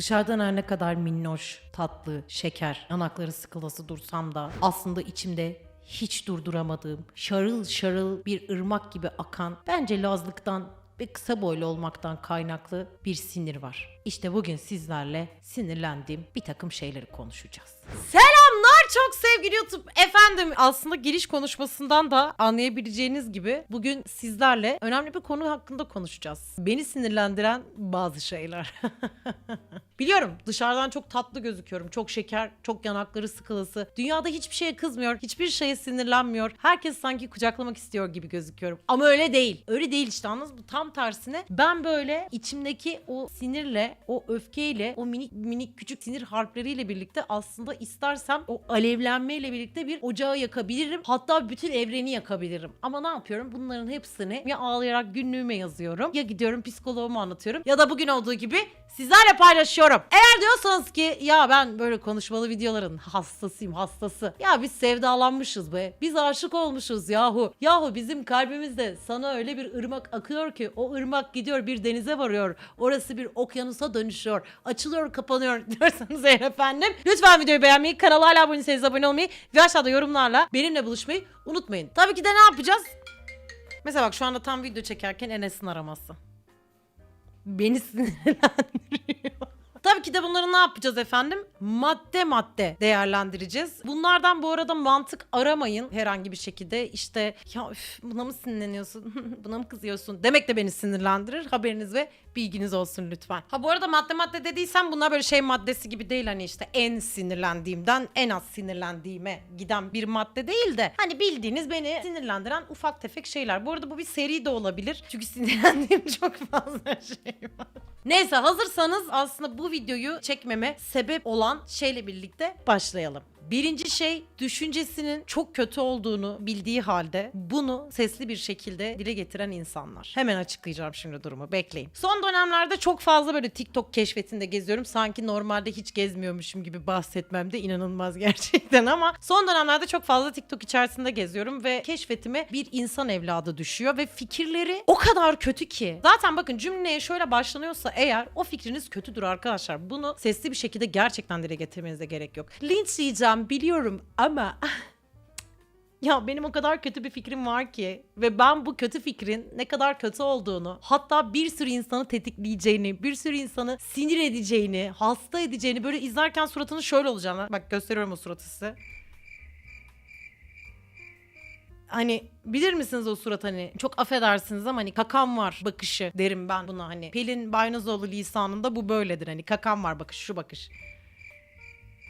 Dışarıdan her ne kadar minnoş, tatlı, şeker, yanakları sıkılası dursam da aslında içimde hiç durduramadığım, şarıl şarıl bir ırmak gibi akan, bence Lazlıktan ve kısa boylu olmaktan kaynaklı bir sinir var. İşte bugün sizlerle sinirlendiğim bir takım şeyleri konuşacağız. Selamlar çok sevgili YouTube. Efendim aslında giriş konuşmasından da anlayabileceğiniz gibi bugün sizlerle önemli bir konu hakkında konuşacağız. Beni sinirlendiren bazı şeyler. Biliyorum dışarıdan çok tatlı gözüküyorum. Çok şeker, çok yanakları sıkılısı. Dünyada hiçbir şeye kızmıyor, hiçbir şeye sinirlenmiyor. Herkes sanki kucaklamak istiyor gibi gözüküyorum. Ama öyle değil. Öyle değil işte anladınız mı? Tam tersine ben böyle içimdeki o sinirle, o öfkeyle, o minik minik küçük sinir harfleriyle birlikte aslında istersem o alevlenmeyle birlikte bir ocağı yakabilirim. Hatta bütün evreni yakabilirim. Ama ne yapıyorum? Bunların hepsini ya ağlayarak günlüğüme yazıyorum ya gidiyorum psikoloğuma anlatıyorum ya da bugün olduğu gibi sizlerle paylaşıyorum. Eğer diyorsanız ki ya ben böyle konuşmalı videoların hastasıyım hastası. Ya biz sevdalanmışız be. Biz aşık olmuşuz yahu. Yahu bizim kalbimizde sana öyle bir ırmak akıyor ki o ırmak gidiyor bir denize varıyor. Orası bir okyanusa dönüşüyor. Açılıyor kapanıyor diyorsanız eğer efendim. Lütfen videoyu beğenmeyi, kanala hala abone değilseniz abone olmayı ve aşağıda yorumlarla benimle buluşmayı unutmayın. Tabii ki de ne yapacağız? Mesela bak şu anda tam video çekerken Enes'in araması. Beni sinirlendiriyor. Tabii ki de bunları ne yapacağız efendim? Madde madde değerlendireceğiz. Bunlardan bu arada mantık aramayın herhangi bir şekilde. İşte ya üf, buna mı sinirleniyorsun? buna mı kızıyorsun? Demek de beni sinirlendirir. Haberiniz ve bilginiz olsun lütfen. Ha bu arada madde madde dediysem bunlar böyle şey maddesi gibi değil hani işte en sinirlendiğimden en az sinirlendiğime giden bir madde değil de hani bildiğiniz beni sinirlendiren ufak tefek şeyler. Bu arada bu bir seri de olabilir. Çünkü sinirlendiğim çok fazla şey var. Neyse hazırsanız aslında bu videoyu çekmeme sebep olan şeyle birlikte başlayalım. Birinci şey düşüncesinin çok kötü olduğunu bildiği halde bunu sesli bir şekilde dile getiren insanlar. Hemen açıklayacağım şimdi durumu bekleyin. Son dönemlerde çok fazla böyle TikTok keşfetinde geziyorum. Sanki normalde hiç gezmiyormuşum gibi bahsetmem de inanılmaz gerçekten ama son dönemlerde çok fazla TikTok içerisinde geziyorum ve keşfetime bir insan evladı düşüyor ve fikirleri o kadar kötü ki. Zaten bakın cümleye şöyle başlanıyorsa eğer o fikriniz kötüdür arkadaşlar. Bunu sesli bir şekilde gerçekten dile getirmenize gerek yok. Linç yiyeceğim biliyorum ama ya benim o kadar kötü bir fikrim var ki ve ben bu kötü fikrin ne kadar kötü olduğunu, hatta bir sürü insanı tetikleyeceğini, bir sürü insanı sinir edeceğini, hasta edeceğini böyle izlerken suratının şöyle olacağını. Bak gösteriyorum o suratı size. Hani bilir misiniz o surat hani çok affedersiniz ama hani kakam var bakışı derim ben buna hani. Pelin Baynazoğlu lisanında bu böyledir hani kakam var bakış şu bakış.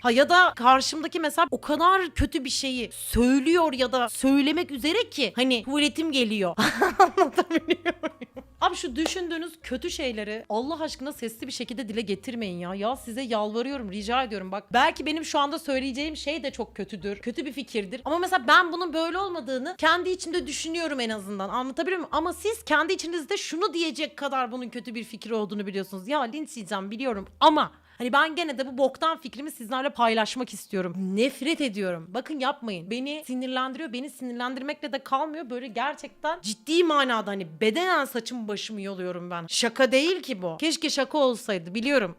Ha ya da karşımdaki mesela o kadar kötü bir şeyi söylüyor ya da söylemek üzere ki hani tuvaletim geliyor. Anlatabiliyor? Abi şu düşündüğünüz kötü şeyleri Allah aşkına sesli bir şekilde dile getirmeyin ya. Ya size yalvarıyorum, rica ediyorum. Bak belki benim şu anda söyleyeceğim şey de çok kötüdür. Kötü bir fikirdir. Ama mesela ben bunun böyle olmadığını kendi içimde düşünüyorum en azından. Anlatabiliyor muyum? Ama siz kendi içinizde şunu diyecek kadar bunun kötü bir fikir olduğunu biliyorsunuz. Ya linç yiyeceğim biliyorum ama Hani ben gene de bu boktan fikrimi sizlerle paylaşmak istiyorum. Nefret ediyorum. Bakın yapmayın. Beni sinirlendiriyor. Beni sinirlendirmekle de kalmıyor. Böyle gerçekten ciddi manada hani bedenen saçımı başımı yoluyorum ben. Şaka değil ki bu. Keşke şaka olsaydı biliyorum.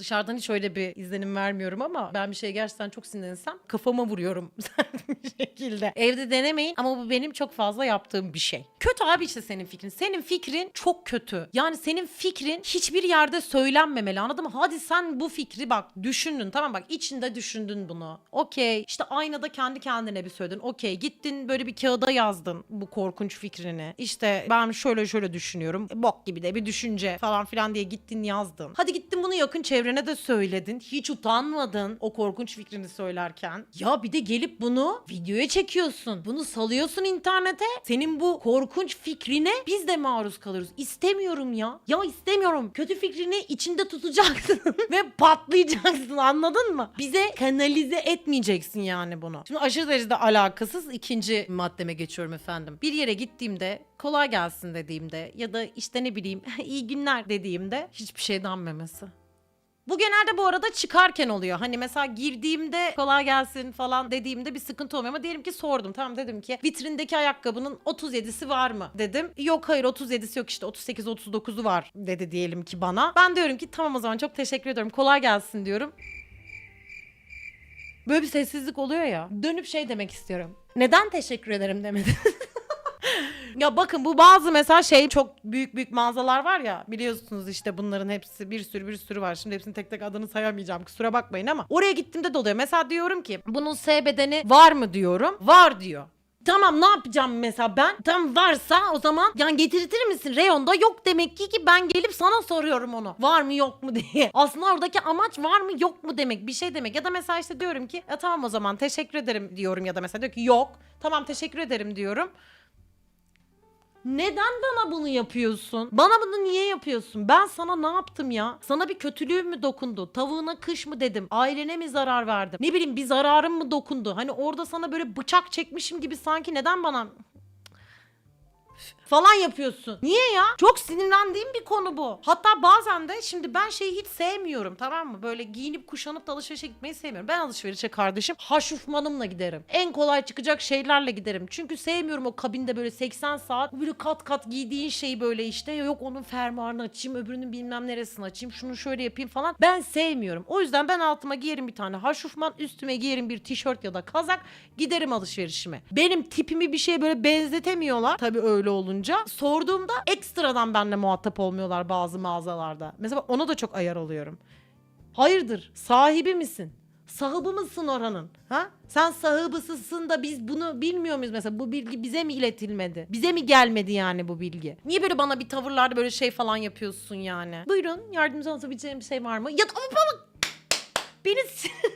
Dışarıdan hiç öyle bir izlenim vermiyorum ama ben bir şeye gerçekten çok sinirlensem kafama vuruyorum bir şekilde. Evde denemeyin ama bu benim çok fazla yaptığım bir şey. Kötü abi işte senin fikrin. Senin fikrin çok kötü. Yani senin fikrin hiçbir yerde söylenmemeli anladın mı? Hadi sen bu fikri bak düşündün tamam bak içinde düşündün bunu. Okey işte aynada kendi kendine bir söyledin. Okey gittin böyle bir kağıda yazdın bu korkunç fikrini. İşte ben şöyle şöyle düşünüyorum. Bok gibi de bir düşünce falan filan diye gittin yazdın. Hadi gittin bunu yakın çevrene de söyledin. Hiç utanmadın o korkunç fikrini söylerken. Ya bir de gelip bunu videoya çekiyorsun. Bunu salıyorsun internete. Senin bu korkunç fikrine biz de maruz kalırız. İstemiyorum ya. Ya istemiyorum. Kötü fikrini içinde tutacaksın ve patlayacaksın anladın mı? Bize kanalize etmeyeceksin yani bunu. Şimdi aşırı derecede alakasız ikinci maddeme geçiyorum efendim. Bir yere gittiğimde kolay gelsin dediğimde ya da işte ne bileyim iyi günler dediğimde hiçbir şey denmemesi. Bu genelde bu arada çıkarken oluyor. Hani mesela girdiğimde kolay gelsin falan dediğimde bir sıkıntı olmuyor ama diyelim ki sordum. Tamam dedim ki vitrindeki ayakkabının 37'si var mı dedim. Yok hayır 37'si yok işte 38 39'u var dedi diyelim ki bana. Ben diyorum ki tamam o zaman çok teşekkür ediyorum. Kolay gelsin diyorum. Böyle bir sessizlik oluyor ya. Dönüp şey demek istiyorum. Neden teşekkür ederim demedin? Ya bakın bu bazı mesela şey çok büyük büyük mağazalar var ya biliyorsunuz işte bunların hepsi bir sürü bir sürü var. Şimdi hepsini tek tek adını sayamayacağım kusura bakmayın ama oraya gittiğimde de oluyor. Mesela diyorum ki bunun S bedeni var mı diyorum. Var diyor. Tamam ne yapacağım mesela ben? Tam varsa o zaman yani getirtir misin? Reyonda yok demek ki ki ben gelip sana soruyorum onu. Var mı yok mu diye. Aslında oradaki amaç var mı yok mu demek bir şey demek. Ya da mesela işte diyorum ki ya tamam o zaman teşekkür ederim diyorum ya da mesela diyor ki yok. Tamam teşekkür ederim diyorum. Neden bana bunu yapıyorsun? Bana bunu niye yapıyorsun? Ben sana ne yaptım ya? Sana bir kötülüğüm mü dokundu? Tavuğuna kış mı dedim? Ailene mi zarar verdim? Ne bileyim bir zararım mı dokundu? Hani orada sana böyle bıçak çekmişim gibi sanki neden bana falan yapıyorsun. Niye ya? Çok sinirlendiğim bir konu bu. Hatta bazen de şimdi ben şeyi hiç sevmiyorum tamam mı? Böyle giyinip kuşanıp da alışverişe gitmeyi sevmiyorum. Ben alışverişe kardeşim haşufmanımla giderim. En kolay çıkacak şeylerle giderim. Çünkü sevmiyorum o kabinde böyle 80 saat böyle kat kat giydiğin şeyi böyle işte yok onun fermuarını açayım öbürünün bilmem neresini açayım şunu şöyle yapayım falan. Ben sevmiyorum. O yüzden ben altıma giyerim bir tane haşufman üstüme giyerim bir tişört ya da kazak giderim alışverişime. Benim tipimi bir şeye böyle benzetemiyorlar. Tabii öyle olunca. Sorduğumda ekstradan benimle muhatap olmuyorlar bazı mağazalarda. Mesela ona da çok ayar oluyorum. Hayırdır? Sahibi misin? Sahibi mısın oranın? Ha? Sen sahibisisin da biz bunu bilmiyor muyuz mesela? Bu bilgi bize mi iletilmedi? Bize mi gelmedi yani bu bilgi? Niye böyle bana bir tavırlarda böyle şey falan yapıyorsun yani? Buyurun yardımcı olabileceğim bir şey var mı? Ya ama. Beni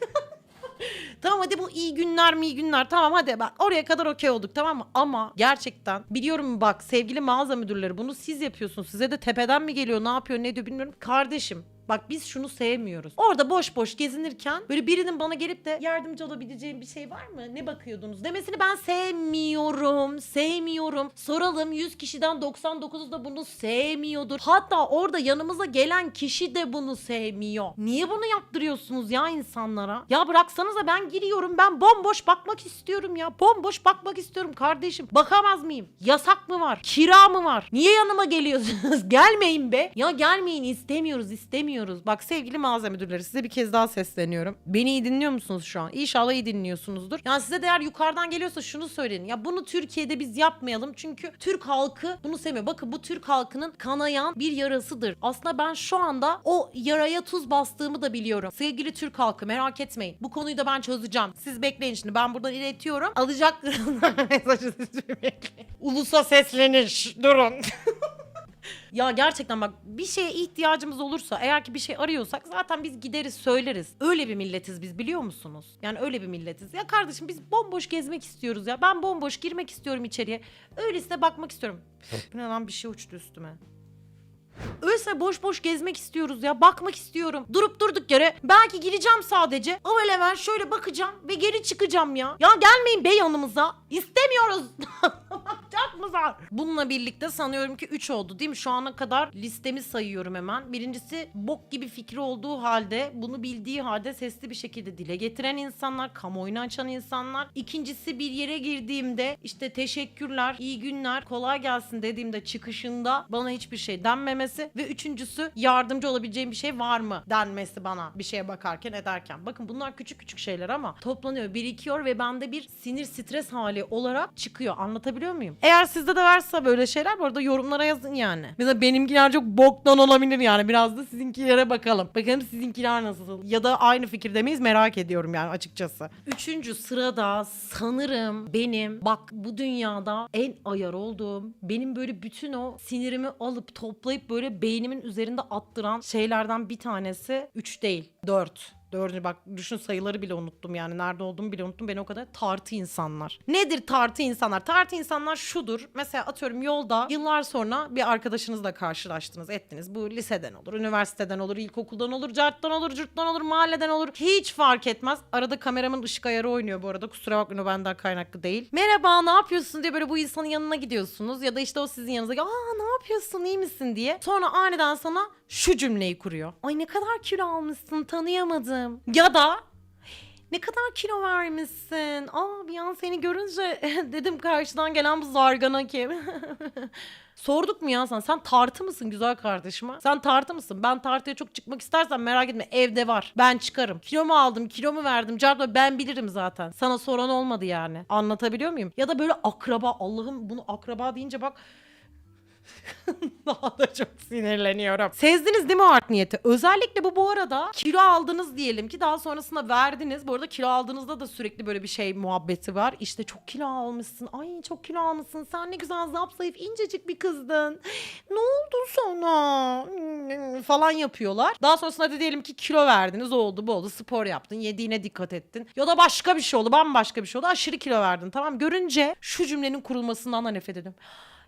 Tamam hadi bu iyi günler mi iyi günler tamam hadi bak oraya kadar okey olduk tamam mı? Ama gerçekten biliyorum bak sevgili mağaza müdürleri bunu siz yapıyorsunuz. Size de tepeden mi geliyor ne yapıyor ne diyor bilmiyorum. Kardeşim Bak biz şunu sevmiyoruz. Orada boş boş gezinirken böyle birinin bana gelip de yardımcı olabileceğim bir şey var mı? Ne bakıyordunuz? Demesini ben sevmiyorum. Sevmiyorum. Soralım 100 kişiden 99'u da bunu sevmiyordur. Hatta orada yanımıza gelen kişi de bunu sevmiyor. Niye bunu yaptırıyorsunuz ya insanlara? Ya bıraksanıza ben giriyorum. Ben bomboş bakmak istiyorum ya. Bomboş bakmak istiyorum kardeşim. Bakamaz mıyım? Yasak mı var? Kira mı var? Niye yanıma geliyorsunuz? Gelmeyin be. Ya gelmeyin istemiyoruz istemiyoruz. Bak sevgili mağaza müdürleri size bir kez daha sesleniyorum. Beni iyi dinliyor musunuz şu an? İnşallah iyi dinliyorsunuzdur. Yani size de eğer yukarıdan geliyorsa şunu söyleyin. Ya bunu Türkiye'de biz yapmayalım. Çünkü Türk halkı bunu sevmiyor. Bakın bu Türk halkının kanayan bir yarasıdır. Aslında ben şu anda o yaraya tuz bastığımı da biliyorum. Sevgili Türk halkı merak etmeyin. Bu konuyu da ben çözeceğim. Siz bekleyin şimdi. Ben buradan iletiyorum. Alacaklarından mesajı. Ulusa sesleniş. Durun. Ya gerçekten bak bir şeye ihtiyacımız olursa eğer ki bir şey arıyorsak zaten biz gideriz söyleriz. Öyle bir milletiz biz biliyor musunuz? Yani öyle bir milletiz. Ya kardeşim biz bomboş gezmek istiyoruz ya. Ben bomboş girmek istiyorum içeriye. Öylesine bakmak istiyorum. Bu ne lan bir şey uçtu üstüme. Öyleyse boş boş gezmek istiyoruz ya. Bakmak istiyorum. Durup durduk yere belki gireceğim sadece. O hemen şöyle bakacağım ve geri çıkacağım ya. Ya gelmeyin be yanımıza. İstemiyoruz. Bakacak mısın? Bununla birlikte sanıyorum ki 3 oldu değil mi? Şu ana kadar listemi sayıyorum hemen. Birincisi bok gibi fikri olduğu halde bunu bildiği halde sesli bir şekilde dile getiren insanlar, kamuoyunu açan insanlar. İkincisi bir yere girdiğimde işte teşekkürler, iyi günler, kolay gelsin dediğimde çıkışında bana hiçbir şey denmemesi ve üçüncüsü yardımcı olabileceğim bir şey var mı denmesi bana bir şeye bakarken ederken. Bakın bunlar küçük küçük şeyler ama toplanıyor, birikiyor ve bende bir sinir stres hali olarak çıkıyor. Anlatabiliyor muyum? Eğer sizde de varsa böyle şeyler bu arada yorumlara yazın yani. Mesela benimkiler çok boktan olabilir yani. Biraz da sizinkilere bakalım. Bakalım sizinkiler nasıl? Ya da aynı fikirde miyiz merak ediyorum yani açıkçası. Üçüncü sırada sanırım benim bak bu dünyada en ayar olduğum benim böyle bütün o sinirimi alıp toplayıp böyle beynimin üzerinde attıran şeylerden bir tanesi 3 değil 4. Dördüncü bak düşün sayıları bile unuttum yani. Nerede olduğumu bile unuttum. Beni o kadar tartı insanlar. Nedir tartı insanlar? Tartı insanlar şudur. Mesela atıyorum yolda yıllar sonra bir arkadaşınızla karşılaştınız ettiniz. Bu liseden olur, üniversiteden olur, ilkokuldan olur, carttan olur, curttan olur, mahalleden olur. Hiç fark etmez. Arada kameramın ışık ayarı oynuyor bu arada. Kusura bakmayın o benden kaynaklı değil. Merhaba ne yapıyorsun diye böyle bu insanın yanına gidiyorsunuz. Ya da işte o sizin yanınıza. Aa ne yapıyorsun iyi misin diye. Sonra aniden sana şu cümleyi kuruyor. Ay ne kadar kilo almışsın tanıyamadım. Ya da ne kadar kilo vermişsin. Aa bir an seni görünce dedim karşıdan gelen bu zargana kim? Sorduk mu ya sen? Sen tartı mısın güzel kardeşim? Sen tartı mısın? Ben tartıya çok çıkmak istersen merak etme evde var. Ben çıkarım. Kilo mu aldım, kilo mu verdim? Cardo ben bilirim zaten. Sana soran olmadı yani. Anlatabiliyor muyum? Ya da böyle akraba. Allah'ım bunu akraba deyince bak daha da çok sinirleniyorum. Sezdiniz değil mi art niyeti? Özellikle bu bu arada kilo aldınız diyelim ki daha sonrasında verdiniz. Bu arada kilo aldığınızda da sürekli böyle bir şey muhabbeti var. İşte çok kilo almışsın. Ay çok kilo almışsın. Sen ne güzel zapsayıf incecik bir kızdın. Ne oldu sana? falan yapıyorlar. Daha sonrasında da diyelim ki kilo verdiniz. Oldu bu oldu. Spor yaptın. Yediğine dikkat ettin. Ya da başka bir şey oldu. Bambaşka bir şey oldu. Aşırı kilo verdin. Tamam görünce şu cümlenin kurulmasından da nefret ediyorum.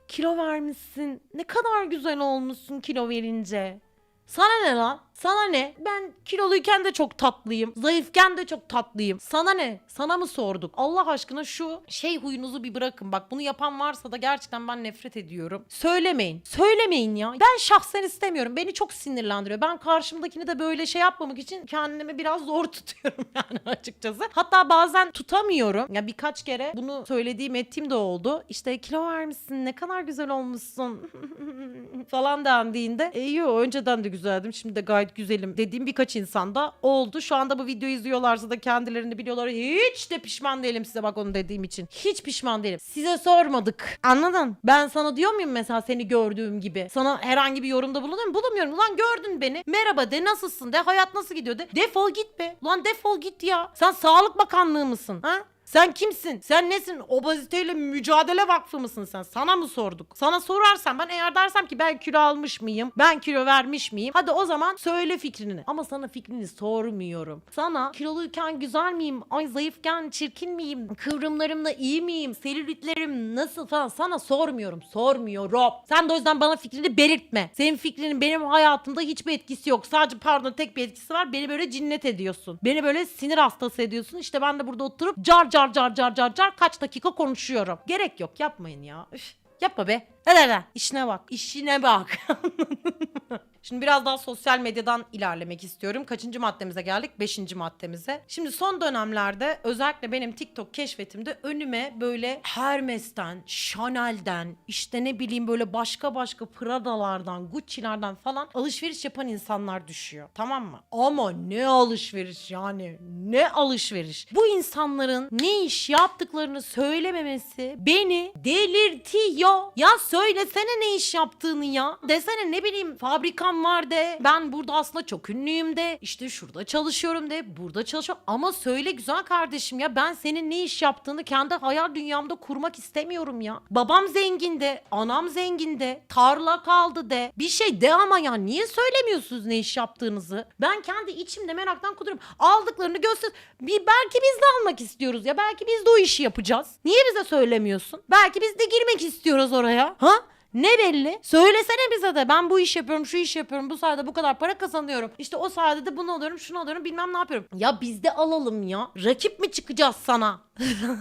Kilo vermişsin. Ne kadar güzel olmuşsun kilo verince. Sana ne lan? Sana ne? Ben kiloluyken de çok tatlıyım. Zayıfken de çok tatlıyım. Sana ne? Sana mı sorduk? Allah aşkına şu şey huyunuzu bir bırakın. Bak bunu yapan varsa da gerçekten ben nefret ediyorum. Söylemeyin. Söylemeyin ya. Ben şahsen istemiyorum. Beni çok sinirlendiriyor. Ben karşımdakini de böyle şey yapmamak için kendimi biraz zor tutuyorum yani açıkçası. Hatta bazen tutamıyorum. Ya birkaç kere bunu söylediğim ettiğim de oldu. İşte kilo vermişsin ne kadar güzel olmuşsun falan dendiğinde e, yo önceden de güzeldim şimdi de gayet güzelim dediğim birkaç insanda oldu. Şu anda bu videoyu izliyorlarsa da kendilerini biliyorlar. Hiç de pişman değilim size bak onu dediğim için. Hiç pişman değilim. Size sormadık. Anladın? Ben sana diyor muyum mesela seni gördüğüm gibi? Sana herhangi bir yorumda bulunuyor muyum? Bulunmuyorum. Ulan gördün beni. Merhaba de nasılsın de hayat nasıl gidiyor de. Defol git be. Ulan defol git ya. Sen Sağlık Bakanlığı mısın? Ha? Sen kimsin? Sen nesin? Obeziteyle mücadele vakfı mısın sen? Sana mı sorduk? Sana sorarsan ben eğer dersem ki ben kilo almış mıyım? Ben kilo vermiş miyim? Hadi o zaman söyle fikrini. Ama sana fikrini sormuyorum. Sana kiloluyken güzel miyim? Ay zayıfken çirkin miyim? Kıvrımlarımla iyi miyim? Selülitlerim nasıl falan sana sormuyorum. Sormuyorum. Sen de o yüzden bana fikrini belirtme. Senin fikrinin benim hayatımda hiçbir etkisi yok. Sadece pardon tek bir etkisi var. Beni böyle cinnet ediyorsun. Beni böyle sinir hastası ediyorsun. İşte ben de burada oturup car car car car car car kaç dakika konuşuyorum. Gerek yok yapmayın ya. Üf, yapma be. Hadi. İşine bak. İşine bak. Şimdi biraz daha sosyal medyadan ilerlemek istiyorum. Kaçıncı maddemize geldik? Beşinci maddemize. Şimdi son dönemlerde özellikle benim TikTok keşfetimde önüme böyle Hermes'ten, Chanel'den, işte ne bileyim böyle başka başka Prada'lardan, Gucci'lerden falan alışveriş yapan insanlar düşüyor. Tamam mı? Ama ne alışveriş yani. Ne alışveriş. Bu insanların ne iş yaptıklarını söylememesi beni delirtiyor. Ya söylesene ne iş yaptığını ya. Desene ne bileyim fabrikam var de. Ben burada aslında çok ünlüyüm de. İşte şurada çalışıyorum de. Burada çalışıyorum. Ama söyle güzel kardeşim ya ben senin ne iş yaptığını kendi hayal dünyamda kurmak istemiyorum ya. Babam zengin de. Anam zengin de. Tarla kaldı de. Bir şey de ama ya niye söylemiyorsunuz ne iş yaptığınızı? Ben kendi içimde meraktan kuduruyorum. Aldıklarını göster. Bir belki biz de almak istiyoruz ya. Belki biz de o işi yapacağız. Niye bize söylemiyorsun? Belki biz de girmek istiyoruz oraya. Ha? Ne belli? Söylesene bize de ben bu iş yapıyorum, şu iş yapıyorum, bu sayede bu kadar para kazanıyorum. İşte o sayede de bunu alıyorum, şunu alıyorum, bilmem ne yapıyorum. Ya biz de alalım ya. Rakip mi çıkacağız sana?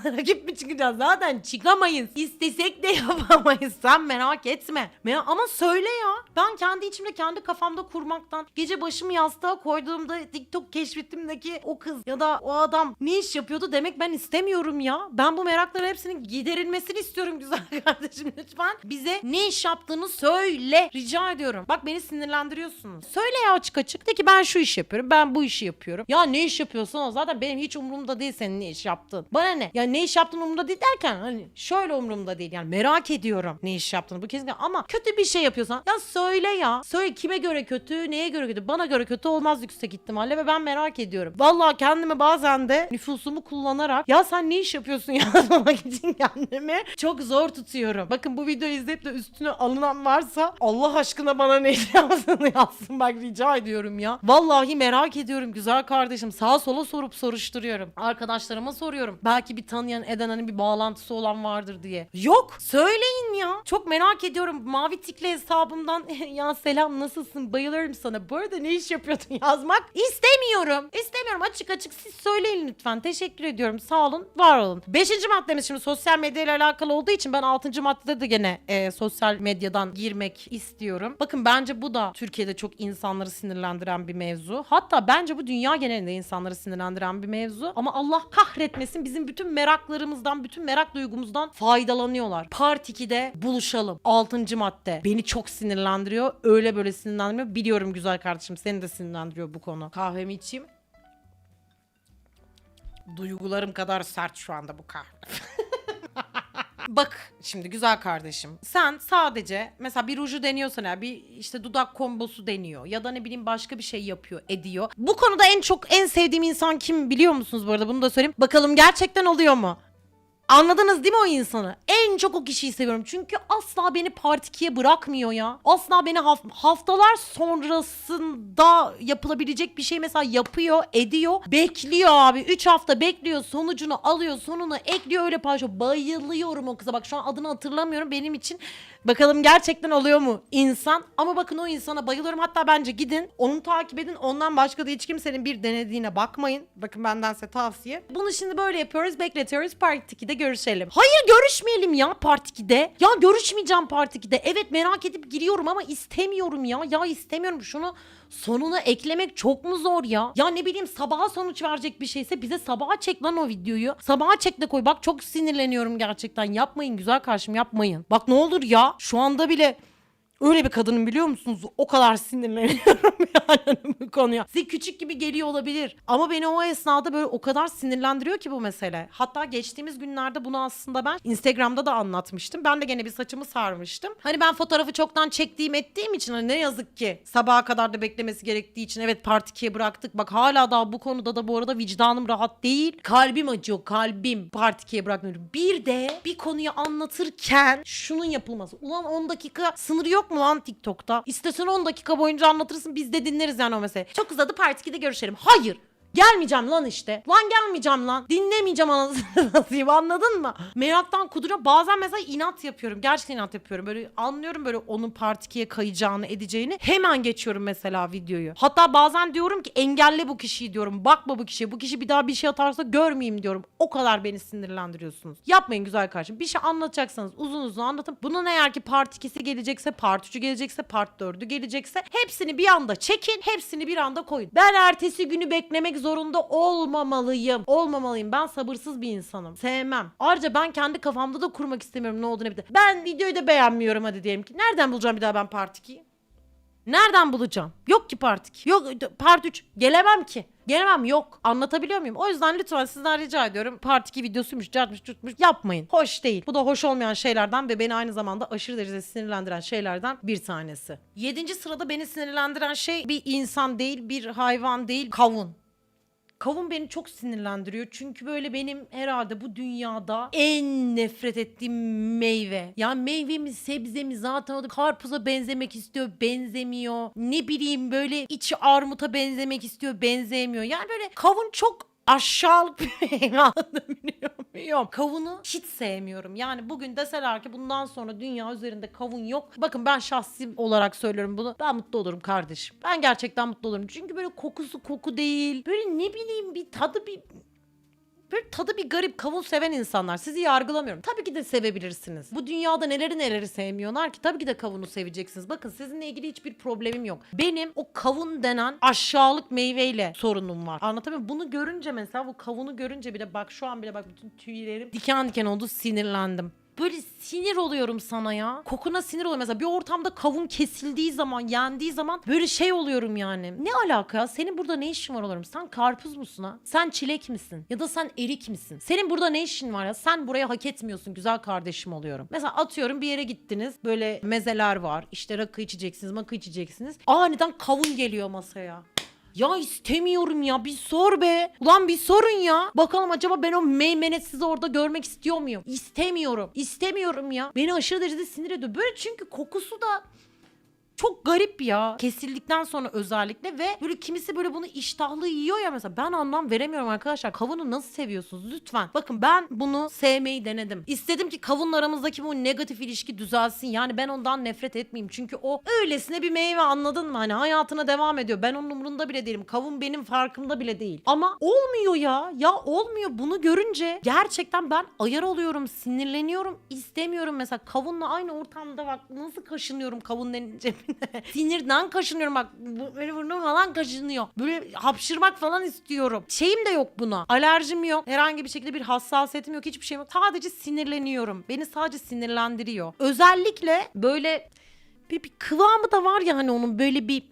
Rakip mi çıkacağız? Zaten çıkamayız. İstesek de yapamayız. Sen merak etme. Me- Ama söyle ya. Ben kendi içimde, kendi kafamda kurmaktan, gece başımı yastığa koyduğumda TikTok keşfetimdeki o kız ya da o adam ne iş yapıyordu demek ben istemiyorum ya. Ben bu merakların hepsinin giderilmesini istiyorum güzel kardeşim lütfen. Bize ne iş yaptığını söyle. Rica ediyorum. Bak beni sinirlendiriyorsunuz. Söyle ya açık açık. De ki ben şu iş yapıyorum. Ben bu işi yapıyorum. Ya ne iş yapıyorsan o zaten benim hiç umurumda değil senin ne iş yaptığın. Bana Bana ne? Ya ne iş yaptığın umurumda değil derken hani şöyle umurumda değil. Yani merak ediyorum ne iş yaptığını bu kesinlikle ama kötü bir şey yapıyorsan ya söyle ya. Söyle kime göre kötü, neye göre kötü? Bana göre kötü olmaz yüksek ihtimalle ve ben merak ediyorum. Vallahi kendimi bazen de nüfusumu kullanarak ya sen ne iş yapıyorsun yazmamak için kendimi çok zor tutuyorum. Bakın bu videoyu izleyip de üstüne alınan varsa Allah aşkına bana ne yaptığını yazsın bak rica ediyorum ya. Vallahi merak ediyorum güzel kardeşim. Sağa sola sorup soruşturuyorum. Arkadaşlarıma soruyorum. Belki bir tanıyan eden hani bir bağlantısı olan vardır diye. Yok söyleyin ya. Çok merak ediyorum. Mavi tikli hesabımdan ya selam nasılsın bayılırım sana. Bu arada ne iş yapıyordun yazmak istemiyorum. İstemiyorum açık açık siz söyleyin lütfen. Teşekkür ediyorum. Sağ olun var olun. Beşinci maddemiz şimdi sosyal medya ile alakalı olduğu için ben altıncı maddede de gene e, sosyal medyadan girmek istiyorum. Bakın bence bu da Türkiye'de çok insanları sinirlendiren bir mevzu. Hatta bence bu dünya genelinde insanları sinirlendiren bir mevzu. Ama Allah kahretmesin bizim bütün meraklarımızdan, bütün merak duygumuzdan faydalanıyorlar. Part 2'de buluşalım. Altıncı madde. Beni çok sinirlendiriyor. Öyle böyle sinirlendiriyor. Biliyorum güzel kardeşim seni de sinirlendiriyor bu konu. Kahvemi içeyim. Duygularım kadar sert şu anda bu kahve. Bak şimdi güzel kardeşim. Sen sadece mesela bir ruju deniyorsan ya bir işte dudak kombosu deniyor ya da ne bileyim başka bir şey yapıyor, ediyor. Bu konuda en çok en sevdiğim insan kim biliyor musunuz bu arada bunu da söyleyeyim. Bakalım gerçekten oluyor mu? Anladınız değil mi o insanı? En çok o kişiyi seviyorum. Çünkü asla beni part 2'ye bırakmıyor ya. Asla beni haf- haftalar sonrasında yapılabilecek bir şey mesela yapıyor, ediyor. Bekliyor abi. 3 hafta bekliyor. Sonucunu alıyor. Sonunu ekliyor öyle paylaşıyor. Bayılıyorum o kıza. Bak şu an adını hatırlamıyorum. Benim için bakalım gerçekten oluyor mu insan. Ama bakın o insana bayılıyorum. Hatta bence gidin onu takip edin. Ondan başka da hiç kimsenin bir denediğine bakmayın. Bakın benden size tavsiye. Bunu şimdi böyle yapıyoruz. Bekletiyoruz. Part 2'de görüşelim. Hayır görüşmeyelim ya Part 2'de. Ya görüşmeyeceğim Part 2'de. Evet merak edip giriyorum ama istemiyorum ya. Ya istemiyorum şunu sonuna eklemek çok mu zor ya? Ya ne bileyim sabaha sonuç verecek bir şeyse bize sabaha çek lan o videoyu. Sabaha çek de koy. Bak çok sinirleniyorum gerçekten. Yapmayın güzel karşım yapmayın. Bak ne olur ya şu anda bile Öyle bir kadının biliyor musunuz? O kadar sinirleniyorum yani bu konuya. Size küçük gibi geliyor olabilir. Ama beni o esnada böyle o kadar sinirlendiriyor ki bu mesele. Hatta geçtiğimiz günlerde bunu aslında ben Instagram'da da anlatmıştım. Ben de gene bir saçımı sarmıştım. Hani ben fotoğrafı çoktan çektiğim ettiğim için hani ne yazık ki sabaha kadar da beklemesi gerektiği için evet part 2'ye bıraktık. Bak hala daha bu konuda da bu arada vicdanım rahat değil. Kalbim acıyor kalbim part 2'ye bırakmıyorum. Bir de bir konuyu anlatırken şunun yapılması. Ulan 10 dakika sınırı yok mu lan TikTok'ta? İstesen 10 dakika boyunca anlatırsın biz de dinleriz yani o meseleyi. Çok uzadı part 2'de görüşelim. Hayır. Gelmeyeceğim lan işte. Lan gelmeyeceğim lan. Dinlemeyeceğim anasını satayım anladın mı? Meraktan kuduruyor. Bazen mesela inat yapıyorum. Gerçekten inat yapıyorum. Böyle anlıyorum böyle onun part 2'ye kayacağını edeceğini. Hemen geçiyorum mesela videoyu. Hatta bazen diyorum ki engelle bu kişiyi diyorum. Bakma bu kişiye. Bu kişi bir daha bir şey atarsa görmeyeyim diyorum. O kadar beni sinirlendiriyorsunuz. Yapmayın güzel kardeşim. Bir şey anlatacaksanız uzun uzun anlatın. Bunun eğer ki part 2'si gelecekse, part 3'ü gelecekse, part 4'ü gelecekse hepsini bir anda çekin. Hepsini bir anda koyun. Ben ertesi günü beklemek zorunda olmamalıyım. Olmamalıyım. Ben sabırsız bir insanım. Sevmem. Ayrıca ben kendi kafamda da kurmak istemiyorum ne olduğunu bir de. Ben videoyu da beğenmiyorum hadi diyelim ki. Nereden bulacağım bir daha ben part 2'yi? Nereden bulacağım? Yok ki part 2. Yok part 3. Gelemem ki. Gelemem yok. Anlatabiliyor muyum? O yüzden lütfen sizden rica ediyorum. Part 2 videosuymuş, cartmış, tutmuş yapmayın. Hoş değil. Bu da hoş olmayan şeylerden ve beni aynı zamanda aşırı derecede sinirlendiren şeylerden bir tanesi. Yedinci sırada beni sinirlendiren şey bir insan değil, bir hayvan değil, kavun. Kavun beni çok sinirlendiriyor çünkü böyle benim herhalde bu dünyada en nefret ettiğim meyve. Yani meyve mi sebze mi zaten o da karpuza benzemek istiyor benzemiyor. Ne bileyim böyle içi armuta benzemek istiyor benzemiyor. Yani böyle kavun çok aşağılık bir meyve anlatabiliyor muyum? Kavunu hiç sevmiyorum. Yani bugün deseler ki bundan sonra dünya üzerinde kavun yok. Bakın ben şahsi olarak söylüyorum bunu. Ben mutlu olurum kardeşim. Ben gerçekten mutlu olurum. Çünkü böyle kokusu koku değil. Böyle ne bileyim bir tadı bir Böyle tadı bir garip kavun seven insanlar. Sizi yargılamıyorum. Tabii ki de sevebilirsiniz. Bu dünyada neleri neleri sevmiyorlar ki. Tabii ki de kavunu seveceksiniz. Bakın sizinle ilgili hiçbir problemim yok. Benim o kavun denen aşağılık meyveyle sorunum var. Anlatabiliyor muyum? Bunu görünce mesela bu kavunu görünce bile bak şu an bile bak bütün tüylerim diken diken oldu sinirlendim. Böyle sinir oluyorum sana ya. Kokuna sinir oluyorum. Mesela bir ortamda kavun kesildiği zaman, yendiği zaman böyle şey oluyorum yani. Ne alaka ya? Senin burada ne işin var oluyorum? Sen karpuz musun ha? Sen çilek misin? Ya da sen erik misin? Senin burada ne işin var ya? Sen buraya hak etmiyorsun güzel kardeşim oluyorum. Mesela atıyorum bir yere gittiniz. Böyle mezeler var. İşte rakı içeceksiniz, makı içeceksiniz. Aniden kavun geliyor masaya. Ya istemiyorum ya bir sor be. Ulan bir sorun ya. Bakalım acaba ben o meymenetsizi orada görmek istiyor muyum? İstemiyorum. İstemiyorum ya. Beni aşırı derecede sinir ediyor. Böyle çünkü kokusu da çok garip ya. Kesildikten sonra özellikle ve böyle kimisi böyle bunu iştahlı yiyor ya mesela. Ben anlam veremiyorum arkadaşlar. Kavunu nasıl seviyorsunuz? Lütfen. Bakın ben bunu sevmeyi denedim. İstedim ki kavunla aramızdaki bu negatif ilişki düzelsin. Yani ben ondan nefret etmeyeyim. Çünkü o öylesine bir meyve anladın mı? Hani hayatına devam ediyor. Ben onun umurunda bile değilim. Kavun benim farkımda bile değil. Ama olmuyor ya. Ya olmuyor. Bunu görünce gerçekten ben ayar oluyorum. Sinirleniyorum. istemiyorum mesela. Kavunla aynı ortamda bak nasıl kaşınıyorum kavun denince Sinirden kaşınıyorum bak. Bu- Böyle burnum falan kaşınıyor. Böyle hapşırmak falan istiyorum. Şeyim de yok buna. Alerjim yok. Herhangi bir şekilde bir hassasiyetim yok. Hiçbir şeyim yok. Sadece sinirleniyorum. Beni sadece sinirlendiriyor. Özellikle böyle bir, bir kıvamı da var ya hani onun böyle bir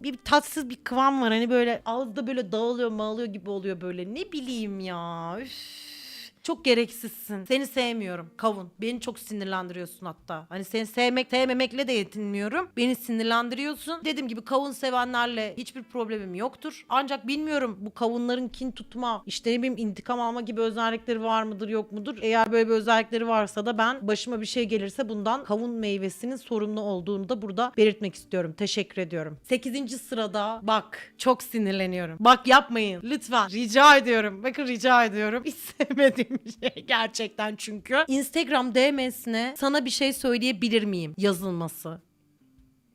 bir tatsız bir kıvam var. Hani böyle ağızda böyle dağılıyor mağılıyor gibi oluyor böyle. Ne bileyim ya. Üf. Çok gereksizsin. Seni sevmiyorum. Kavun. Beni çok sinirlendiriyorsun hatta. Hani seni sevmek, sevmemekle de yetinmiyorum. Beni sinirlendiriyorsun. Dediğim gibi kavun sevenlerle hiçbir problemim yoktur. Ancak bilmiyorum bu kavunların kin tutma, işte ne bileyim intikam alma gibi özellikleri var mıdır yok mudur? Eğer böyle bir özellikleri varsa da ben başıma bir şey gelirse bundan kavun meyvesinin sorumlu olduğunu da burada belirtmek istiyorum. Teşekkür ediyorum. 8. sırada bak çok sinirleniyorum. Bak yapmayın lütfen rica ediyorum. Bakın rica ediyorum. Hiç sevmediğim gerçekten çünkü. Instagram DM'sine sana bir şey söyleyebilir miyim yazılması.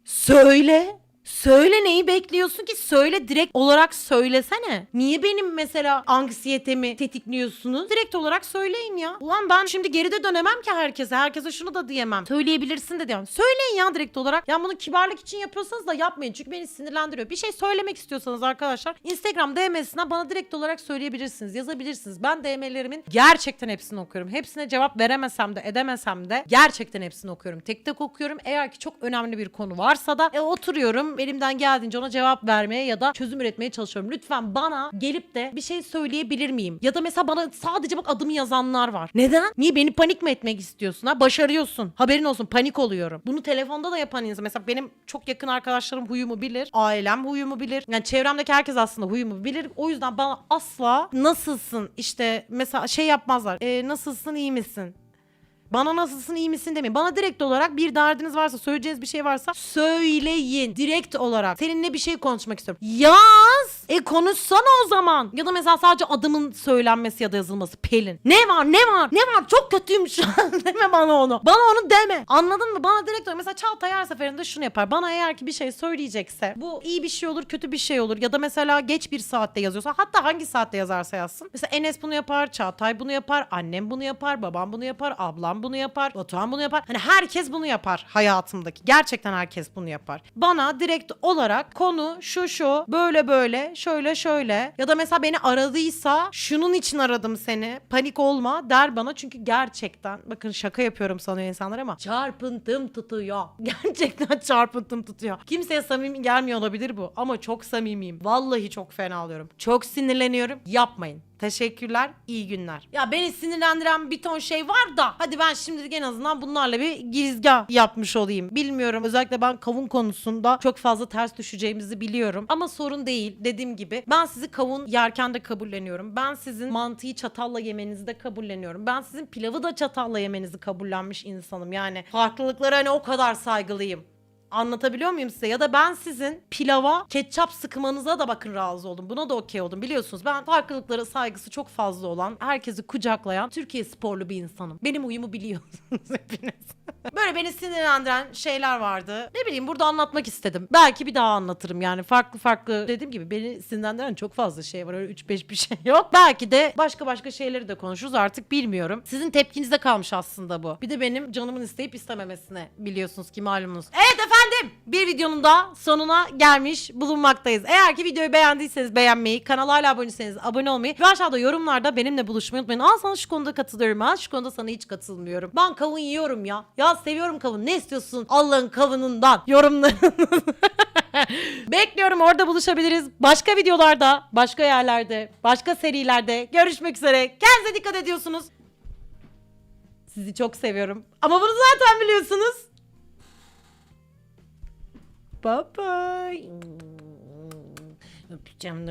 Söyle. Söyle neyi bekliyorsun ki? Söyle direkt olarak söylesene. Niye benim mesela anksiyetemi tetikliyorsunuz? Direkt olarak söyleyin ya. Ulan ben şimdi geri de dönemem ki herkese. Herkese şunu da diyemem. Söyleyebilirsin de diyemem. Söyleyin ya direkt olarak. Ya bunu kibarlık için yapıyorsanız da yapmayın. Çünkü beni sinirlendiriyor. Bir şey söylemek istiyorsanız arkadaşlar Instagram DM'sine bana direkt olarak söyleyebilirsiniz. Yazabilirsiniz. Ben DM'lerimin gerçekten hepsini okuyorum. Hepsine cevap veremesem de edemesem de gerçekten hepsini okuyorum. Tek tek okuyorum. Eğer ki çok önemli bir konu varsa da e, oturuyorum. Elimden geldiğince ona cevap vermeye ya da çözüm üretmeye çalışıyorum. Lütfen bana gelip de bir şey söyleyebilir miyim? Ya da mesela bana sadece bak adımı yazanlar var. Neden? Niye beni panik mi etmek istiyorsun ha? Başarıyorsun. Haberin olsun panik oluyorum. Bunu telefonda da yapan insan. Mesela benim çok yakın arkadaşlarım huyumu bilir. Ailem huyumu bilir. Yani çevremdeki herkes aslında huyumu bilir. O yüzden bana asla nasılsın işte mesela şey yapmazlar. E, nasılsın iyi misin? Bana nasılsın iyi misin demeyin. Bana direkt olarak bir derdiniz varsa söyleyeceğiniz bir şey varsa söyleyin. Direkt olarak. Seninle bir şey konuşmak istiyorum. Yaz. E konuşsana o zaman. Ya da mesela sadece adımın söylenmesi ya da yazılması. Pelin. Ne var ne var ne var çok kötüyüm şu an. deme bana onu. Bana onu deme. Anladın mı? Bana direkt olarak. Mesela Çağatay her seferinde şunu yapar. Bana eğer ki bir şey söyleyecekse bu iyi bir şey olur kötü bir şey olur. Ya da mesela geç bir saatte yazıyorsa hatta hangi saatte yazarsa yazsın. Mesela Enes bunu yapar. Çağatay bunu yapar. Annem bunu yapar. Babam bunu yapar. Ablam bunu yapar. Batuhan bunu yapar. Hani herkes bunu yapar hayatımdaki. Gerçekten herkes bunu yapar. Bana direkt olarak konu şu şu böyle böyle şöyle şöyle ya da mesela beni aradıysa şunun için aradım seni. Panik olma der bana çünkü gerçekten bakın şaka yapıyorum sanıyor insanlar ama çarpıntım tutuyor. Gerçekten çarpıntım tutuyor. Kimseye samimi gelmiyor olabilir bu ama çok samimiyim. Vallahi çok fena alıyorum. Çok sinirleniyorum. Yapmayın. Teşekkürler. iyi günler. Ya beni sinirlendiren bir ton şey var da hadi ben şimdilik en azından bunlarla bir girizgah yapmış olayım. Bilmiyorum. Özellikle ben kavun konusunda çok fazla ters düşeceğimizi biliyorum. Ama sorun değil. Dediğim gibi ben sizi kavun yerken de kabulleniyorum. Ben sizin mantıyı çatalla yemenizi de kabulleniyorum. Ben sizin pilavı da çatalla yemenizi kabullenmiş insanım. Yani farklılıklara hani o kadar saygılıyım. Anlatabiliyor muyum size? Ya da ben sizin pilava ketçap sıkmanıza da bakın razı oldum. Buna da okey oldum. Biliyorsunuz ben farklılıklara saygısı çok fazla olan, herkesi kucaklayan Türkiye sporlu bir insanım. Benim uyumu biliyorsunuz hepiniz. Böyle beni sinirlendiren şeyler vardı. Ne bileyim burada anlatmak istedim. Belki bir daha anlatırım yani farklı farklı. Dediğim gibi beni sinirlendiren çok fazla şey var. Öyle 3-5 bir şey yok. Belki de başka başka şeyleri de konuşuruz artık bilmiyorum. Sizin tepkinize kalmış aslında bu. Bir de benim canımın isteyip istememesine biliyorsunuz ki malumunuz. Evet efendim Efendim bir videonun da sonuna gelmiş bulunmaktayız. Eğer ki videoyu beğendiyseniz beğenmeyi, kanala hala aboneyseniz abone olmayı ve aşağıda yorumlarda benimle buluşmayı unutmayın. Al sana şu konuda katılıyorum ha şu konuda sana hiç katılmıyorum. Ben kavun yiyorum ya. Ya seviyorum kavun. Ne istiyorsun Allah'ın kavunundan? Yorumlarınızı. Bekliyorum orada buluşabiliriz. Başka videolarda, başka yerlerde, başka serilerde görüşmek üzere. Kendinize dikkat ediyorsunuz. Sizi çok seviyorum. Ama bunu zaten biliyorsunuz. Bye bye. Öpeceğim.